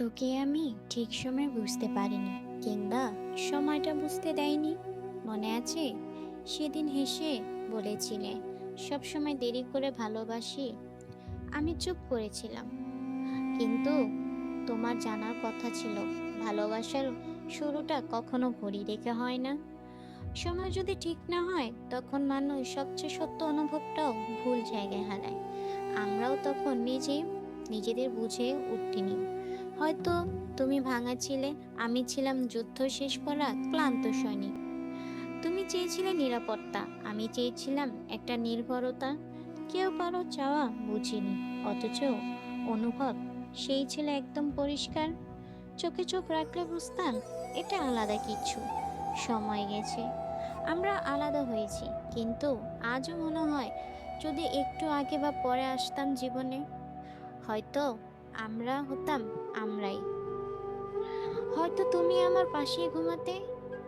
তোকে আমি ঠিক সময় বুঝতে পারিনি, কিংবা সময়টা বুঝতে দেয়নি। মনে আছে? সেদিন হেসে বলেছিলে সব সময় দেরি করে ভালোবাসি। আমি চুপ করেছিলাম। কিন্তু তোমার জানার কথা ছিল, ভালোবাসার শুরুটা কখনো ঘড়ি রেখে হয় না। সময় যদি ঠিক না হয়, তখন মানুষ সবচেয়ে সত্য অনুভবটাও ভুল জায়গায় হারায়। আমরাও তখন নিজে, নিজেদের বুঝে উঠিনি। হয়তো তুমি ভাঙা ছিলে, আমি ছিলাম যুদ্ধ শেষ করা ক্লান্ত সৈনিক। তুমি চেয়েছিলে নিরাপত্তা, আমি চেয়েছিলাম একটা নির্ভরতা। কেউ কারও চাওয়া বুঝিনি, অথচ অনুভব সেই ছিল একদম পরিষ্কার। চোখে চোখ রাখলে বুঝতাম এটা আলাদা কিছু। সময় গেছে, আমরা আলাদা হয়েছি, কিন্তু আজও মনে হয় যদি একটু আগে বা পরে আসতাম জীবনে, হয়তো আমরা হতাম, আমরাই। হয়তো তুমি আমার পাশে ঘুমাতে,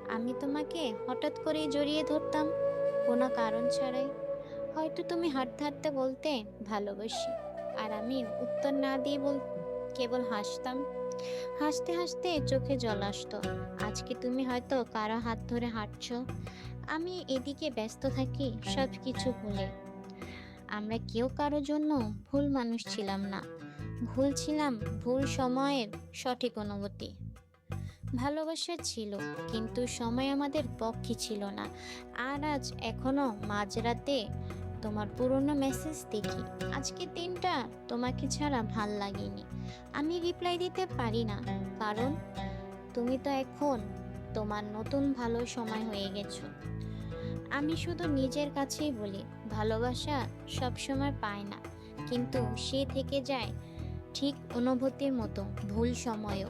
আমি তোমাকে হঠাৎ করে জড়িয়ে ধরতাম, কোনো কারণ ছাড়াই। হয়তো তুমি হাঁটতে হাঁটতে বলতে ভালোবাসি, আর আমি উত্তর না দিয়ে বল, কেবল হাসতাম। হাসতে হাসতে চোখে জল আসতো, আজকে তুমি হয়তো কারও হাত ধরে হাঁটছো। আমি এদিকে ব্যস্ত থাকি সব কিছু ভুলে। আমরা কেউ কারও জন্য ভুল মানুষ ছিলাম না। ভুল ছিলাম ভুল সময়ের সঠিক অনুভূতি। ভালোবাসা ছিল, কিন্তু সময় আমাদের পক্ষে ছিল না। আর আজ এখনও মাঝরাতে তোমার পুরনো মেসেজ দেখি। আজকে দিনটা তোমাকে ছাড়া ভালো লাগেনি। আমি রিপ্লাই দিতে পারি না, কারণ তুমি তো এখন তোমার নতুন ভালো সময় হয়ে গেছো। আমি শুধু নিজের কাছেই বলি, ভালোবাসা সবসময় পায় না, কিন্তু সে থেকে যায় ঠিক অনুভূতির মতো ভুল সময়ও।